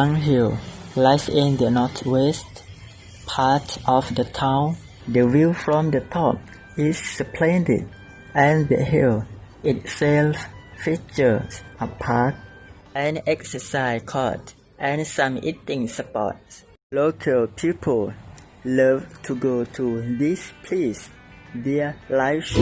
Rang Hill lies in the northwest part of the town. The view from the top is splendid, and the hill itself features a park, an exercise court, and some eating spots. Local people love to go to this place. Their life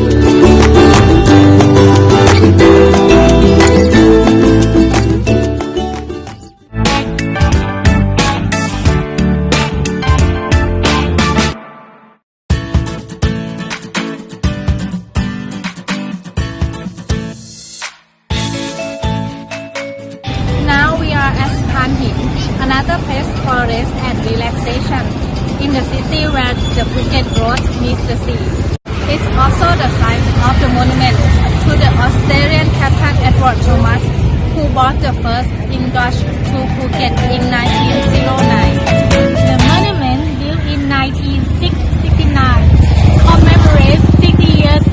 another place for rest and relaxation in the city where the Phuket Road meets the sea. It's also the site of the monument to the Australian captain Edward Thomas, who bought the first English to Phuket in 1909. The monument, built in 1969, commemorates 60 years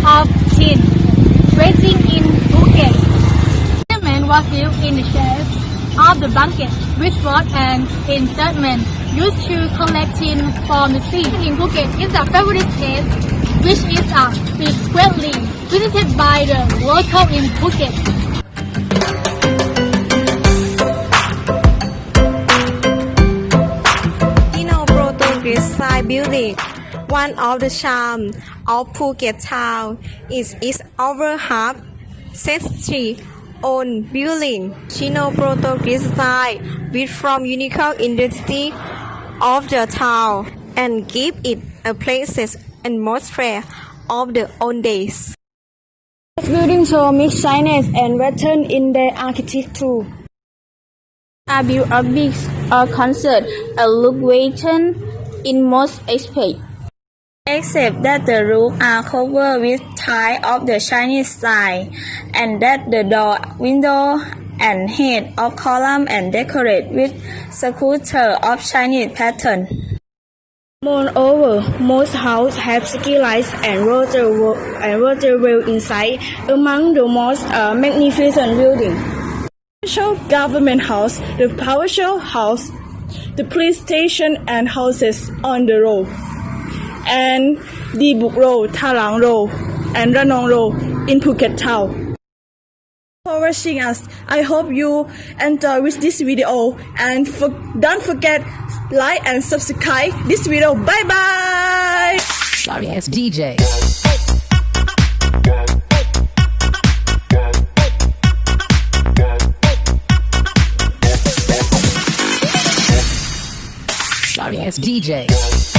of tin raising in Phuket. The monument was built in the shape of the blanket, which was an instrument used to collect tin from the sea. In Phuket is a favorite place, which is a frequently visited by the local in Phuket. Building. One of the charm of Phuket town is its over half century old building. Chino Portuguese style with from unique identity of the town and give it a places atmosphere of the old days. This building show mix Chinese and Western in their architecture. A built a big a concert, a look waiting in most aspects. Except that the roof are covered with tile of the Chinese style, and that the door, window, and head of column and decorated with sculpture of Chinese pattern. Moreover, most houses have ski lights and water and water well inside, among the most uh, magnificent buildings. Provincial Government House, the Provincial House, the police station and houses on the road, and the Book Road, Talang Road, and Ranong Road in Phuket Town. For watching us, I hope you enjoy with this video and for, don't forget like and subscribe this video. Bye bye. Sorry ass DJ. Sorry ass DJ.